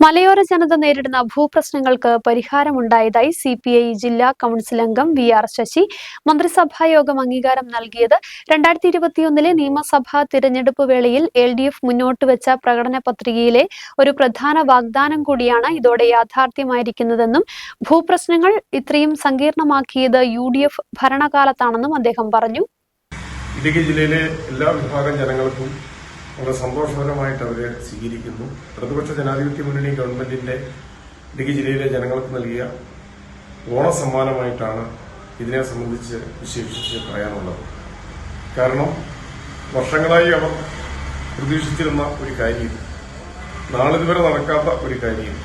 മലയോര ജനത നേരിടുന്ന ഭൂപ്രശ്നങ്ങൾക്ക് പരിഹാരമുണ്ടായതായി സി പി ഐ ജില്ലാ കൌൺസിൽ അംഗം വി ആർ ശശി മന്ത്രിസഭാ യോഗം അംഗീകാരം നൽകിയത്. രണ്ടായിരത്തി ഇരുപത്തിയൊന്നിലെ നിയമസഭാ തിരഞ്ഞെടുപ്പ് വേളയിൽ എൽ ഡി എഫ് മുന്നോട്ട് വെച്ച പ്രകടന പത്രികയിലെ ഒരു പ്രധാന വാഗ്ദാനം കൂടിയാണ് ഇതോടെ യാഥാർത്ഥ്യമായിരിക്കുന്നതെന്നും ഭൂപ്രശ്നങ്ങൾ ഇത്രയും സങ്കീർണമാക്കിയത് യു ഡി എഫ് ഭരണകാലത്താണെന്നും അദ്ദേഹം പറഞ്ഞു. ഇടുക്കി ജില്ലയിലെ എല്ലാ വിഭാഗം ജനങ്ങൾക്കും വളരെ സന്തോഷകരമായിട്ട് അവരെ സ്വീകരിക്കുന്നു. പ്രതിപക്ഷ ജനാധിപത്യ മുന്നണി ഗവൺമെന്റിന്റെ ഇടുക്കി ജില്ലയിലെ ജനങ്ങൾക്ക് നൽകിയ ഓണസമ്മാനമായിട്ടാണ് ഇതിനെ സംബന്ധിച്ച് വിശേഷിച്ച് പറയാനുള്ളത്. കാരണം വർഷങ്ങളായി അവർ പ്രതീക്ഷിച്ചിരുന്ന ഒരു കാര്യം നാളിതുവരെ നടക്കാത്ത ഒരു കാര്യം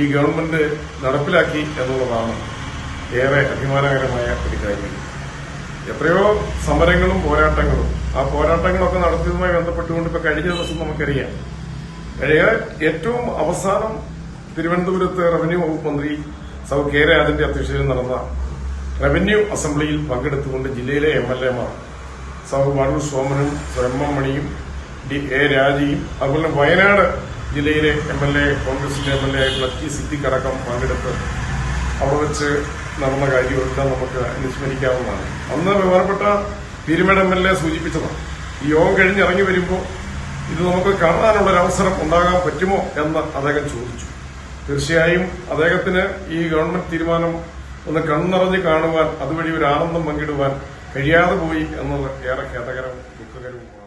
ഈ ഗവൺമെന്റ് നടപ്പിലാക്കി എന്നുള്ളതാണ് ഏറെ അഭിമാനകരമായ ഒരു കാര്യം. എത്രയോ സമരങ്ങളും പോരാട്ടങ്ങളും. ആ പോരാട്ടങ്ങളൊക്കെ നടത്തിയതുമായി ബന്ധപ്പെട്ടുകൊണ്ട് ഇപ്പൊ കഴിഞ്ഞ ദിവസം നമുക്കറിയാം. കഴിഞ്ഞ ഏറ്റവും അവസാനം തിരുവനന്തപുരത്ത് റവന്യൂ വകുപ്പ് മന്ത്രി സൗ കെ രാജന്റെ അധ്യക്ഷതയിൽ നടന്ന റവന്യൂ അസംബ്ലിയിൽ പങ്കെടുത്തുകൊണ്ട് ജില്ലയിലെ എം എൽ എമാർ സൗ വടൂർ സോമനും എം ഡി എ രാജയും അതുപോലെ വയനാട് ജില്ലയിലെ എം എൽ എ കോൺഗ്രസിന്റെ എം എൽ എ ആയിട്ടുള്ള ടി സിദ്ദിഖ് പങ്കെടുത്ത് അവിടെ വെച്ച് നടന്ന കാര്യമെല്ലാം നമുക്ക് അനുസ്മരിക്കാവുന്നതാണ്. അന്ന് ബഹുമാനപ്പെട്ട പീരുമേട് എം എൽ എ സൂചിപ്പിച്ചതാണ്. ഈ യോഗം കഴിഞ്ഞിറങ്ങി വരുമ്പോൾ ഇത് നമുക്ക് കാണാനുള്ള ഒരു അവസരം ഉണ്ടാകാൻ പറ്റുമോ എന്ന് അദ്ദേഹം ചോദിച്ചു. തീർച്ചയായും അദ്ദേഹത്തിന് ഈ ഗവൺമെന്റ് തീരുമാനം ഒന്ന് കണ്ണറിഞ്ഞ് കാണുവാൻ അതുവഴി ഒരു ആനന്ദം പങ്കിടുവാൻ കഴിയാതെ പോയി എന്നത് ഏറെ ഖേദകരവും ദുഃഖകരവുമാണ്.